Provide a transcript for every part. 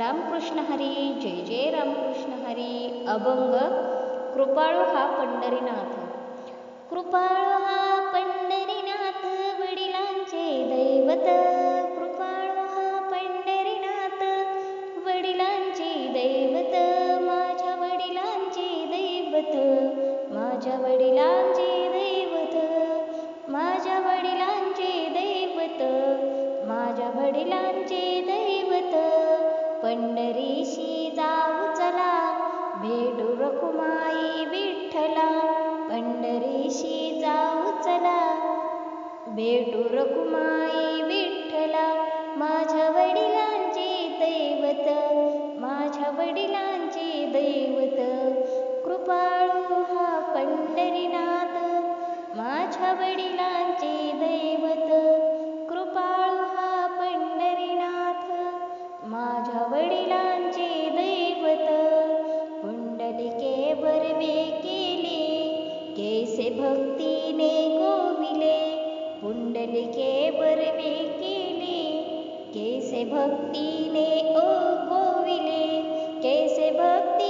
रामकृष्ण हरी जय जय रामकृष्ण हरी अभंग कृपाळू हा पंढरीनाथ. कृपाळू हा पंढरीनाथ वडिलांचे दैवत. कृपाळू हा पंढरीनाथ वडिलांचे दैवत. माझ्या वडिलांचे दैवत माझ्या वडिलांचे दैवत. माझ्या वडिलांचे दैवत माझ्या वडिलांचे दैवत. भेटू विठ्ठला पंढरीशी जाऊ चला. भेटू रखुमाई विठ्ठला माझ्या वडिलांचे दैवत माझ्या वडिलांचे दैवत. कृपाळू हा पंढरीनाथ माझ्या वडिलांचे दैवत. कृपाळू हा पंढरीनाथ माझ्या वडिलांचे भक्तीने गोविले पुंडलिके बरवे केले केसे भक्तीने ओ गोविले केसे भक्ती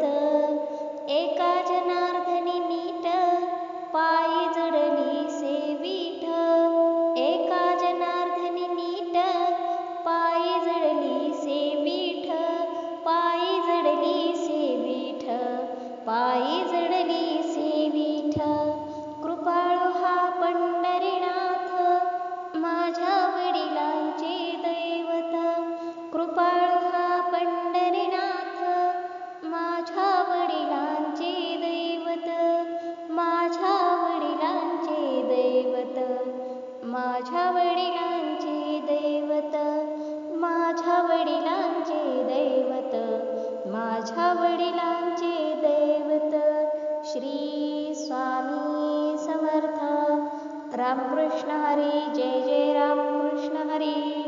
दैवत माझ्या वडिलांचे दैवत माझ्या वडिलांचे दैवत माझ्या वडिलांचे दैवत श्री स्वामी समर्थ. रामकृष्ण हरी जय जय रामकृष्ण हरी.